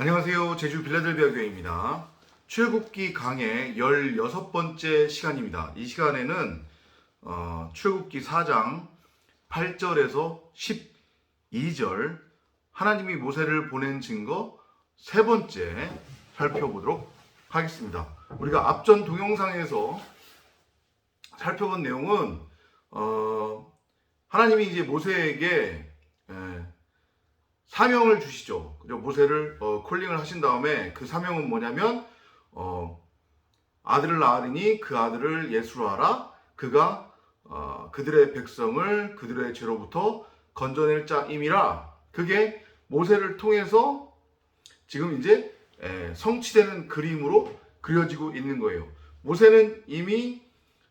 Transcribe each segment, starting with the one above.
안녕하세요. 제주 빌라델비아 교회입니다. 출국기 강의 16번째 시간입니다. 이 시간에는 어, 출국기 4장 8절에서 12절 하나님이 모세를 보낸 증거 세 번째 살펴보도록 하겠습니다. 우리가 앞전 동영상에서 살펴본 내용은 어, 하나님이 이제 모세에게 에, 사명을 주시죠. 그죠? 모세를 어, 콜링을 하신 다음에 그 사명은 뭐냐면 어, 아들을 낳으리니 그 아들을 예수로 하라. 그가 어, 그들의 백성을 그들의 죄로부터 건져낼 자임이라. 그게 모세를 통해서 지금 이제 에, 성취되는 그림으로 그려지고 있는 거예요. 모세는 이미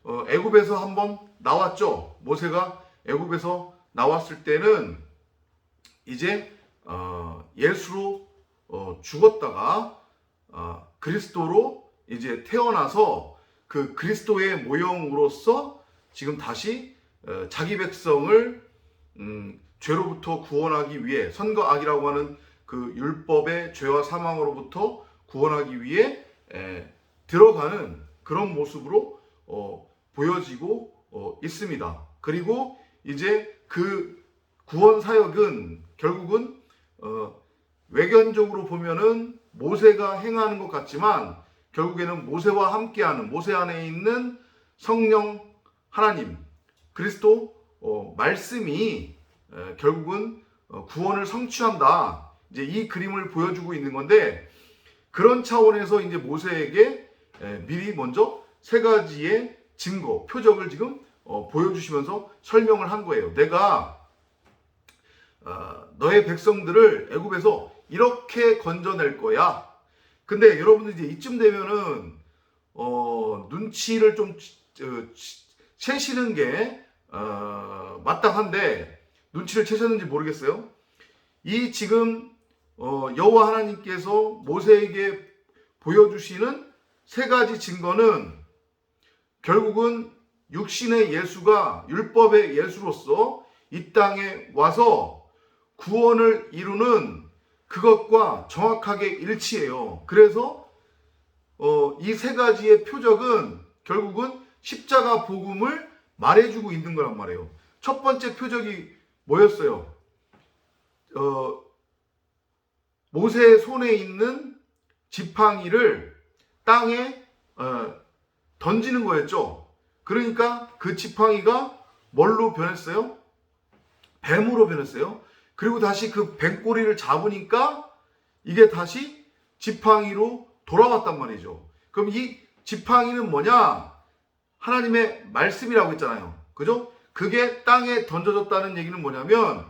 어, 애굽에서 한번 나왔죠. 모세가 애굽에서 나왔을 때는 이제 어, 예수로 어, 죽었다가 어, 그리스도로 이제 태어나서 그 그리스도의 모형으로서 지금 다시 어, 자기 백성을 음, 죄로부터 구원하기 위해 선거악이라고 하는 그 율법의 죄와 사망으로부터 구원하기 위해 에, 들어가는 그런 모습으로 어, 보여지고 어, 있습니다. 그리고 이제 그 구원 사역은 결국은 어, 외견적으로 보면은 모세가 행하는 것 같지만 결국에는 모세와 함께하는 모세 안에 있는 성령 하나님 그리스도 어, 말씀이 에, 결국은 어, 구원을 성취한다. 이제 이 그림을 보여주고 있는 건데 그런 차원에서 이제 모세에게 에, 미리 먼저 세 가지의 증거, 표적을 지금 어, 보여주시면서 설명을 한 거예요. 내가 어, 너의 백성들을 애굽에서 이렇게 건져낼 거야. 근데 여러분들 이제 이쯤 되면은 어, 눈치를 좀 어, 채시는 게 어, 마땅한데 눈치를 채셨는지 모르겠어요. 이 지금 어, 여호와 하나님께서 모세에게 보여주시는 세 가지 증거는 결국은 육신의 예수가 율법의 예수로서 이 땅에 와서 구원을 이루는 그것과 정확하게 일치해요. 그래서 어, 이 세 가지의 표적은 결국은 십자가 복음을 말해주고 있는 거란 말이에요. 첫 번째 표적이 뭐였어요? 어, 모세의 손에 있는 지팡이를 땅에 어, 던지는 거였죠. 그러니까 그 지팡이가 뭘로 변했어요? 뱀으로 변했어요. 그리고 다시 그 뱀꼬리를 잡으니까 이게 다시 지팡이로 돌아왔단 말이죠. 그럼 이 지팡이는 뭐냐? 하나님의 말씀이라고 했잖아요. 그죠? 그게 땅에 던져졌다는 얘기는 뭐냐면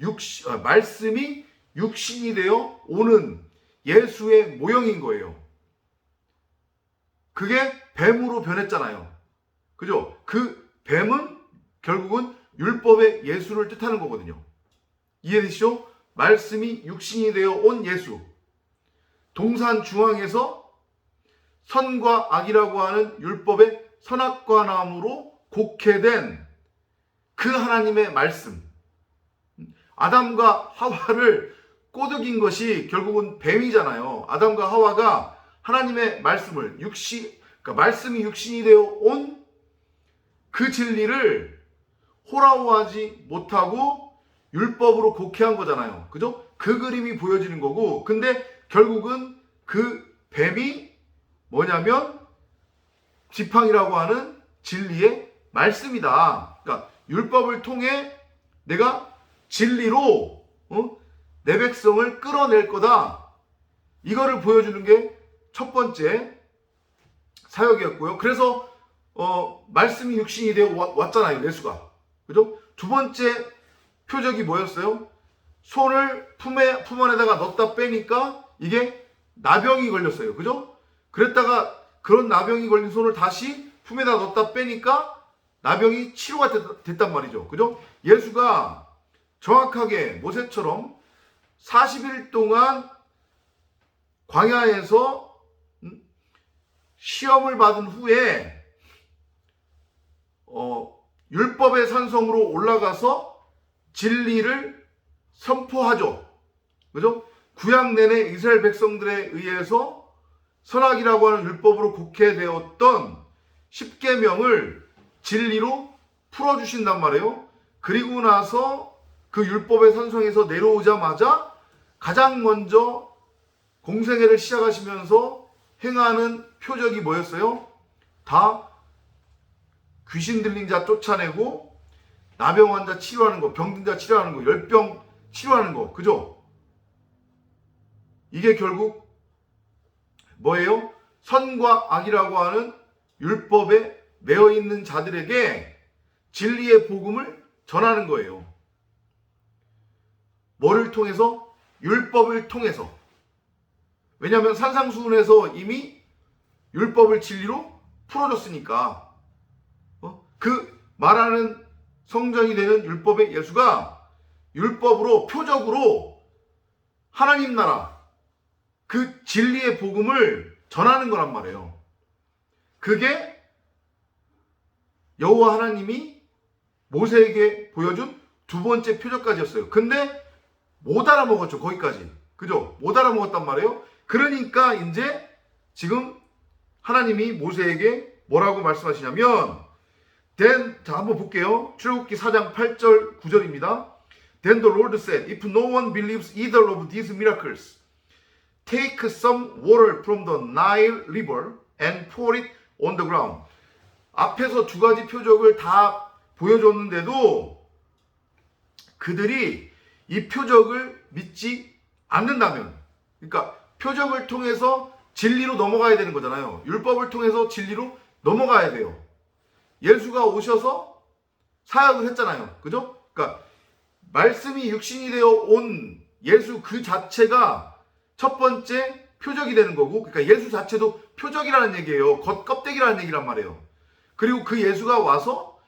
육시, 아, 말씀이 육신이 되어 오는 예수의 모형인 거예요. 그게 뱀으로 변했잖아요. 그죠? 그 뱀은 결국은 율법의 예수를 뜻하는 거거든요. 이해되시죠? 말씀이 육신이 되어 온 예수. 동산 중앙에서 선과 악이라고 하는 율법의 선악과 나무로 곡해된 그 하나님의 말씀. 아담과 하와를 꼬드긴 것이 결국은 뱀이잖아요. 아담과 하와가 하나님의 말씀을 육신, 그러니까 말씀이 육신이 되어 온 그 진리를 호라워하지 못하고 율법으로 곡해한 거잖아요. 그죠? 그 그림이 보여지는 거고, 근데 결국은 그 뱀이 뭐냐면 지팡이라고 하는 진리의 말씀이다. 그러니까 율법을 통해 내가 진리로 어? 내 백성을 끌어낼 거다. 이거를 보여주는 게 첫 번째 사역이었고요. 그래서 어, 말씀이 육신이 되어 왔, 잖아요 예수가. 그죠? 두 번째 표적이 뭐였어요? 손을 품에, 품 안에다가 넣었다 빼니까 이게 나병이 걸렸어요. 그죠? 그랬다가 그런 나병이 걸린 손을 다시 품에다 넣었다 빼니까 나병이 치료가 됐, 됐단 말이죠. 그죠? 예수가 정확하게 모세처럼 40일 동안 광야에서 음, 시험을 받은 후에 어, 율법의 산성으로 올라가서 진리를 선포하죠. 그죠? 구약 내내 이스라엘 백성들에 의해서 선악이라고 하는 율법으로 곡해되었던 십계명을 진리로 풀어주신단 말이에요. 그리고 나서 그 율법의 산성에서 내려오자마자 가장 먼저 공생애를 시작하시면서 행하는 표적이 뭐였어요? 다 귀신 들린 자 쫓아내고 나병 환자 치료하는 거, 병든 자 치료하는 거, 열병 치료하는 거, 그죠? 이게 결국 뭐예요? 선과 악이라고 하는 율법에 매여 있는 자들에게 진리의 복음을 전하는 거예요. 뭐를 통해서? 율법을 통해서. 왜냐하면 산상수훈에서 이미 율법을 진리로 풀어줬으니까. 어? 그 말하는 성전이 되는 율법의 예수가 율법으로 표적으로 하나님 나라 그 진리의 복음을 전하는 거란 말이에요. 그게 여호와 하나님이 모세에게 보여준 두 번째 표적까지였어요. 근데 못 알아먹었죠. 거기까지. 그죠? 못 알아먹었단 말이에요. 그러니까 이제 지금 하나님이 모세에게 뭐라고 말씀하시냐면 Then 자 한번 볼게요. 출애굽기 4장 8절 9절입니다. Then the Lord said, If no one believes either of these miracles, take some water from the Nile River and pour it on the ground. 앞에서 두 가지 표적을 다 보여줬는데도 그들이 이 표적을 믿지 않는다면, 그러니까 표적을 통해서 진리로 넘어가야 되는 거잖아요. 율법을 통해서 진리로 넘어가야 돼요. 예수가 오셔서 사역을 했잖아요. 그죠? 그러니까 말씀이 육신이 되어 온 예수 그 자체가 첫 번째 표적이 되는 거고, 그러니까 예수 자체도 표적이라는 얘기예요. 겉 껍데기라는 얘기란 말이에요. 그리고 그 예수가 와서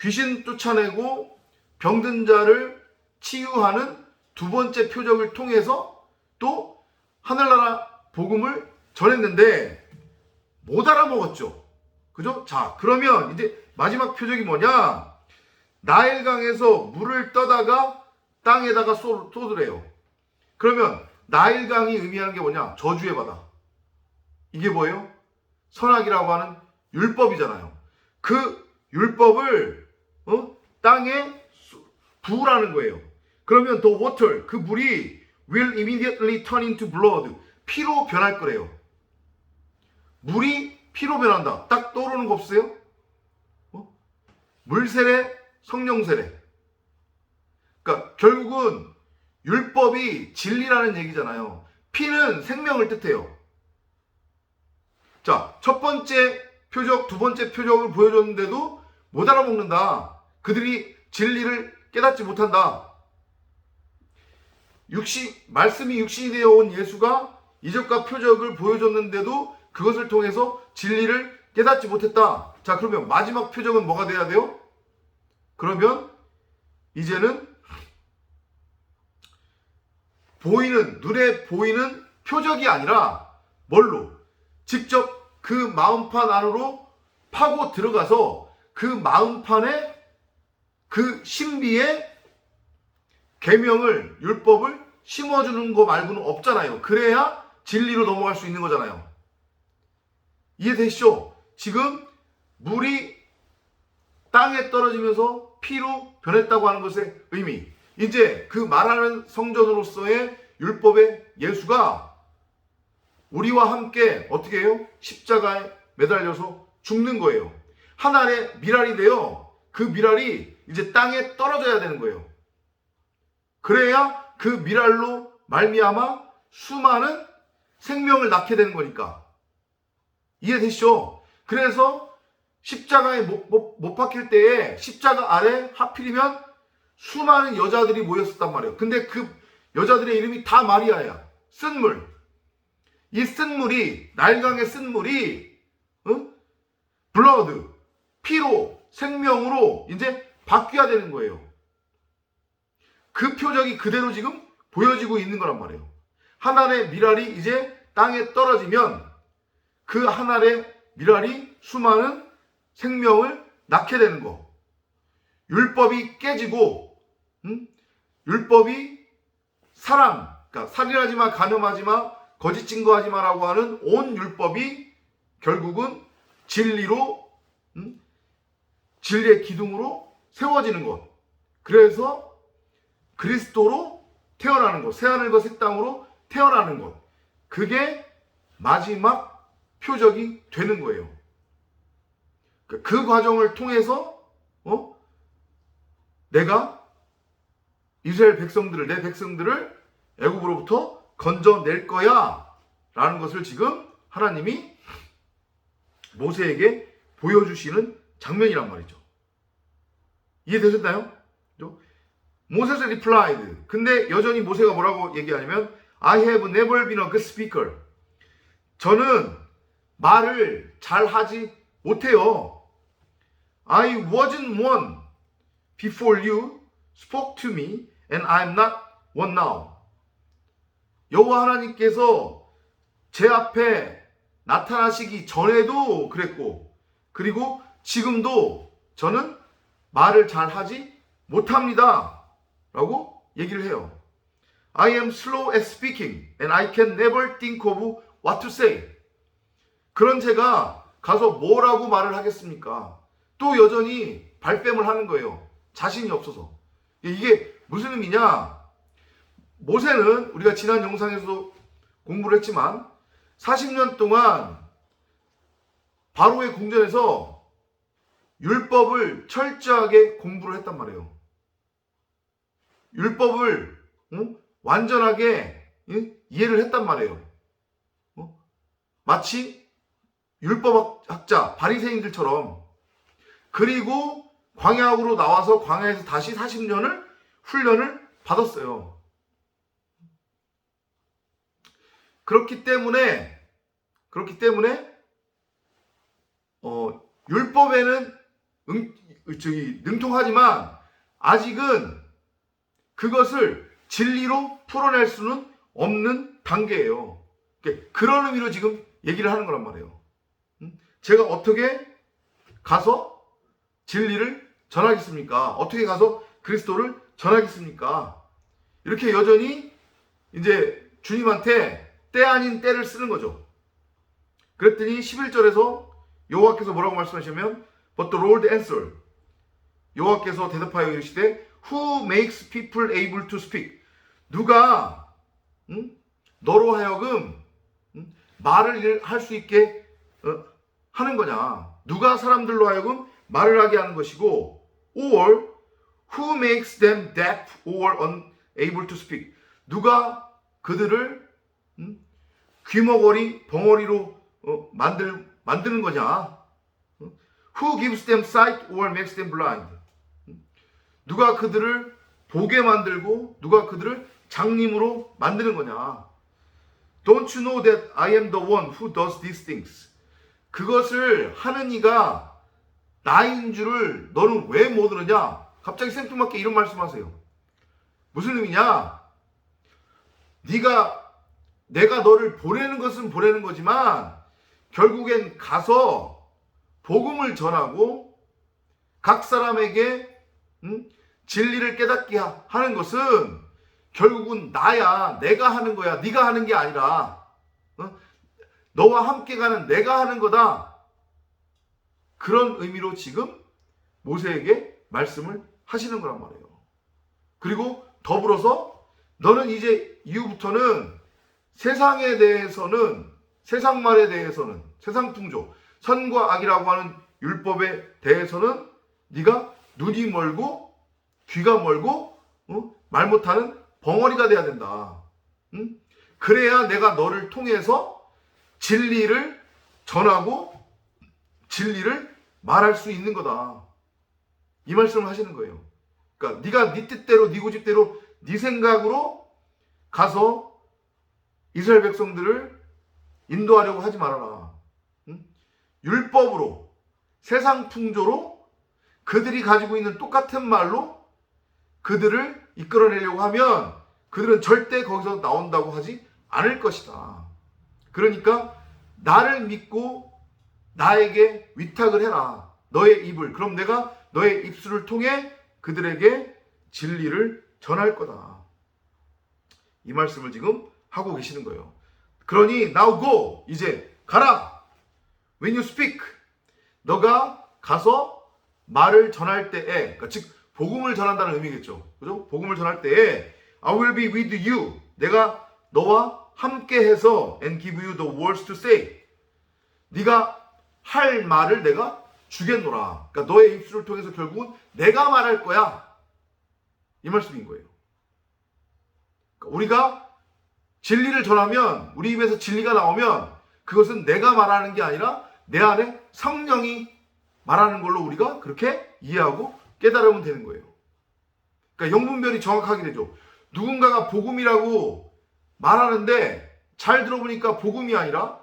귀신 쫓아내고 병든 자를 치유하는 두 번째 표적을 통해서 또 하늘나라 복음을 전했는데 못 알아먹었죠. 그죠? 자, 그러면 이제 마지막 표적이 뭐냐? 나일강에서 물을 떠다가 땅에다가 쏟- 쏟으래요. 그러면 나일강이 의미하는 게 뭐냐? 저주의 바다. 이게 뭐예요? 선악이라고 하는 율법이잖아요. 그 율법을 어? 땅에 수- 부으라는 거예요. 그러면 the water 그 물이 will immediately turn into blood 피로 변할 거래요. 물이 피로 변한다. 딱 떠오르는 거 없어요? 어? 물 세례, 성령 세례. 그러니까 결국은 율법이 진리라는 얘기잖아요. 피는 생명을 뜻해요. 자, 첫 번째 표적, 두 번째 표적을 보여줬는데도 못 알아먹는다. 그들이 진리를 깨닫지 못한다. 육신, 말씀이 육신이 되어 온 예수가 이적과 표적을 보여줬는데도 그것을 통해서 진리를 깨닫지 못했다. 자, 그러면 마지막 표적은 뭐가 돼야 돼요? 그러면 이제는 보이는, 눈에 보이는 표적이 아니라 뭘로? 직접 그 마음판 안으로 파고 들어가서 그 마음판에 그 신비의 계명을 율법을 심어주는 거 말고는 없잖아요. 그래야 진리로 넘어갈 수 있는 거잖아요. 이해되시죠? 지금 물이 땅에 떨어지면서 피로 변했다고 하는 것의 의미. 이제 그 말하는 성전으로서의 율법의 예수가 우리와 함께 어떻게 해요? 십자가에 매달려서 죽는 거예요. 하나의 미랄이 되어 그 미랄이 이제 땅에 떨어져야 되는 거예요. 그래야 그 미랄로 말미암아 수많은 생명을 낳게 되는 거니까. 이해되시죠? 그래서 십자가에 못, 못, 못 박힐 때에 십자가 아래 하필이면 수많은 여자들이 모였었단 말이에요. 근데 그 여자들의 이름이 다 마리아야. 쓴 물. 이 쓴 물이, 날강의 쓴 물이, 어? 블러드, 피로, 생명으로 이제 바뀌어야 되는 거예요. 그 표적이 그대로 지금 보여지고 있는 거란 말이에요. 하나의 미랄이 이제 땅에 떨어지면 그 하나의 미랄이 수많은 생명을 낳게 되는 거. 율법이 깨지고, 음? 율법이 사랑, 그러니까 살인하지 마, 간음하지 마, 거짓 증거하지 마라고 하는 온 율법이 결국은 진리로 음? 진리의 기둥으로 세워지는 것. 그래서 그리스도로 태어나는 것, 새하늘과 새 땅으로 태어나는 것. 그게 마지막 표적이 되는 거예요. 그, 그 과정을 통해서 어? 내가 이스라엘 백성들을 내 백성들을 애굽으로부터 건져낼 거야라는 것을 지금 하나님이 모세에게 보여주시는 장면이란 말이죠. 이해되셨나요? 모세스 리플라이드. 근데 여전히 모세가 뭐라고 얘기하냐면 I have never been a good speaker. 저는 말을 잘 하지 못해요. I wasn't one before you spoke to me and I'm not one now. 여호와 하나님께서 제 앞에 나타나시기 전에도 그랬고 그리고 지금도 저는 말을 잘 하지 못합니다. 라고 얘기를 해요. I am slow at speaking and I can never think of what to say. 그런 제가 가서 뭐라고 말을 하겠습니까? 또 여전히 발뺌을 하는 거예요. 자신이 없어서. 이게 무슨 의미냐? 모세는 우리가 지난 영상에서도 공부를 했지만 40년 동안 바로의 궁전에서 율법을 철저하게 공부를 했단 말이에요. 율법을 어? 완전하게 예? 이해를 했단 말이에요. 어? 마치 율법학자 바리새인들처럼 그리고 광야으로 나와서 광야에서 다시 40년을 훈련을 받았어요. 그렇기 때문에 그렇기 때문에 어, 율법에는 응, 저기, 능통하지만 아직은 그것을 진리로 풀어낼 수는 없는 단계예요. 그러니까 그런 의미로 지금 얘기를 하는 거란 말이에요. 제가 어떻게 가서 진리를 전하겠습니까? 어떻게 가서 그리스도를 전하겠습니까? 이렇게 여전히 이제 주님한테 때 아닌 때를 쓰는 거죠. 그랬더니 11절에서 여호와께서 뭐라고 말씀하시냐면 But the Lord answered 여호와께서 대답하여 이르시되 Who makes people able to speak? 누가 응? 너로 하여금 응? 말을 할 수 있게 어, 하는 거냐? 누가 사람들로 하여금 말을 하게 하는 것이고 or who makes them deaf or unable to speak? 누가 그들을 응? 귀머거리 벙어리로 어, 만들 만드는 거냐? Who gives them sight or makes them blind? 누가 그들을 보게 만들고 누가 그들을 장님으로 만드는 거냐? Don't you know that I am the one who does these things? 그것을 하는 이가 나인 줄을 너는 왜 모르느냐? 갑자기 생뚱맞게 이런 말씀하세요. 무슨 의미냐? 네가 내가 너를 보내는 것은 보내는 거지만 결국엔 가서 복음을 전하고 각 사람에게 음? 진리를 깨닫게 하는 것은 결국은 나야 내가 하는 거야 네가 하는 게 아니라 어? 너와 함께 가는 내가 하는 거다 그런 의미로 지금 모세에게 말씀을 하시는 거란 말이에요 그리고 더불어서 너는 이제 이후부터는 세상에 대해서는 세상 말에 대해서는 세상 풍조 선과 악이라고 하는 율법에 대해서는 네가 눈이 멀고 귀가 멀고 어? 말 못하는 벙어리가 돼야 된다. 응? 그래야 내가 너를 통해서 진리를 전하고 진리를 말할 수 있는 거다. 이 말씀을 하시는 거예요. 그러니까 네가 네 뜻대로 네 고집대로 네 생각으로 가서 이스라엘 백성들을 인도하려고 하지 말아라. 응? 율법으로 세상 풍조로 그들이 가지고 있는 똑같은 말로 그들을 이끌어내려고 하면 그들은 절대 거기서 나온다고 하지 않을 것이다. 그러니까 나를 믿고 나에게 위탁을 해라. 너의 입을. 그럼 내가 너의 입술을 통해 그들에게 진리를 전할 거다. 이 말씀을 지금 하고 계시는 거예요. 그러니 now go 이제 가라. When you speak 너가 가서 말을 전할 때에 그러니까 즉 복음을 전한다는 의미겠죠. 그죠? 복음을 전할 때에 I will be with you. 내가 너와 함께 해서 and give you the words to say. 네가 할 말을 내가 주겠노라. 그러니까 너의 입술을 통해서 결국은 내가 말할 거야. 이 말씀인 거예요. 그러니까 우리가 진리를 전하면 우리 입에서 진리가 나오면 그것은 내가 말하는 게 아니라 내 안에 성령이 말하는 걸로 우리가 그렇게 이해하고 깨달으면 되는 거예요. 그러니까 영분별이 정확하게 되죠. 누군가가 복음이라고 말하는데 잘 들어보니까 복음이 아니라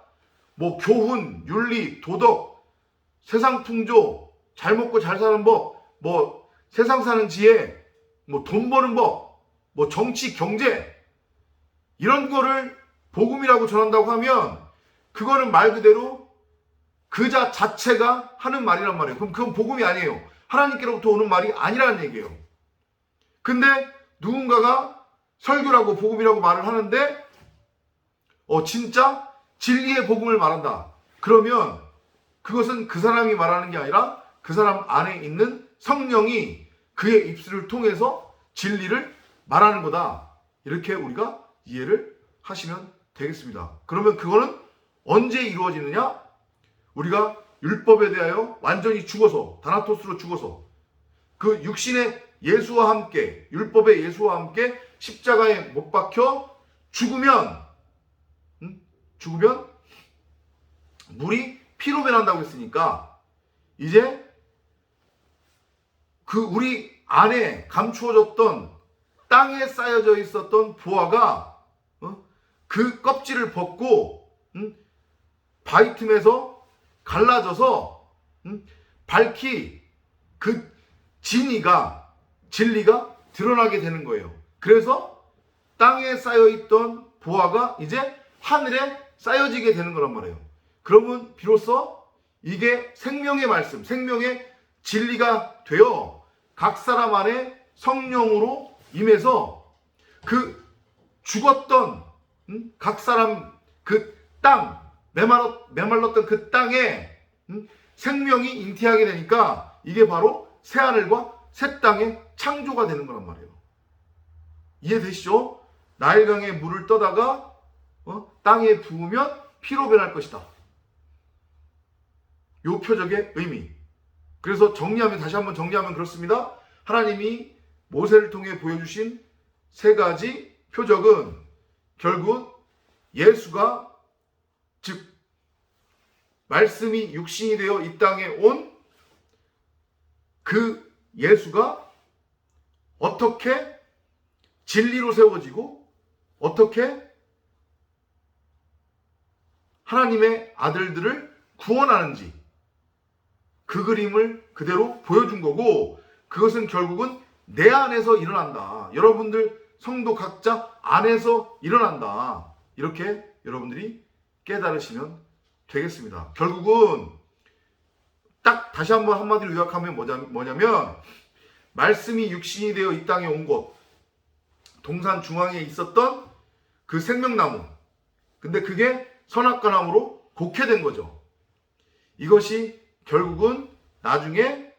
뭐 교훈, 윤리, 도덕, 세상 풍조, 잘 먹고 잘 사는 법, 뭐 세상 사는 지혜, 뭐 돈 버는 법, 뭐 정치, 경제 이런 거를 복음이라고 전한다고 하면 그거는 말 그대로 그자 자체가 하는 말이란 말이에요. 그럼 그건 복음이 아니에요. 하나님께로부터 오는 말이 아니라는 얘기예요. 근데 누군가가 설교라고 복음이라고 말을 하는데 어 진짜 진리의 복음을 말한다. 그러면 그것은 그 사람이 말하는 게 아니라 그 사람 안에 있는 성령이 그의 입술을 통해서 진리를 말하는 거다. 이렇게 우리가 이해를 하시면 되겠습니다. 그러면 그거는 언제 이루어지느냐? 우리가 율법에 대하여 완전히 죽어서 다나토스로 죽어서 그 육신의 예수와 함께 율법의 예수와 함께 십자가에 못 박혀 죽으면 음? 죽으면 물이 피로 변한다고 했으니까 이제 그 우리 안에 감추어졌던 땅에 쌓여져 있었던 보화가 어? 그 껍질을 벗고 음? 바위 틈에서 갈라져서 음? 밝히 그 진리가 진리가 드러나게 되는 거예요. 그래서 땅에 쌓여 있던 보화가 이제 하늘에 쌓여지게 되는 거란 말이에요. 그러면 비로소 이게 생명의 말씀, 생명의 진리가 되어 각 사람 안에 성령으로 임해서 그 죽었던 음? 각 사람 그 땅 메말랐, 메말랐던 그 땅에 음? 생명이 잉태하게 되니까 이게 바로 새 하늘과 새 땅의 창조가 되는 거란 말이에요. 이해되시죠? 나일강에 물을 떠다가 어? 땅에 부으면 피로 변할 것이다. 요 표적의 의미. 그래서 정리하면 다시 한번 정리하면 그렇습니다. 하나님이 모세를 통해 보여주신 세 가지 표적은 결국 예수가 즉 말씀이 육신이 되어 이 땅에 온 그 예수가 어떻게 진리로 세워지고 어떻게 하나님의 아들들을 구원하는지 그 그림을 그대로 보여준 거고 그것은 결국은 내 안에서 일어난다. 여러분들 성도 각자 안에서 일어난다. 이렇게 여러분들이 깨달으시면 되겠습니다. 결국은 딱 다시 한번 한마디로 요약하면 뭐냐면 말씀이 육신이 되어 이 땅에 온곳 동산 중앙에 있었던 그 생명나무 근데 그게 선악과 나무로 곡해된 거죠. 이것이 결국은 나중에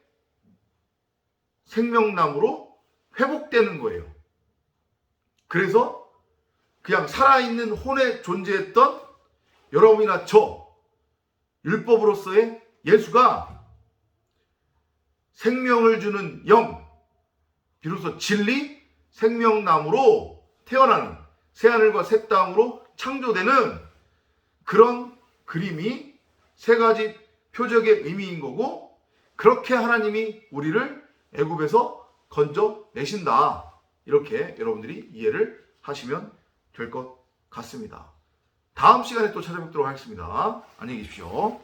생명나무로 회복되는 거예요. 그래서 그냥 살아있는 혼에 존재했던 여러분이나 저 율법으로서의 예수가 생명을 주는 영, 비로소 진리, 생명나무로 태어나는 새하늘과 새 땅으로 창조되는 그런 그림이 세 가지 표적의 의미인 거고 그렇게 하나님이 우리를 애굽에서 건져 내신다. 이렇게 여러분들이 이해를 하시면 될 것 같습니다. 다음 시간에 또 찾아뵙도록 하겠습니다. 안녕히 계십시오.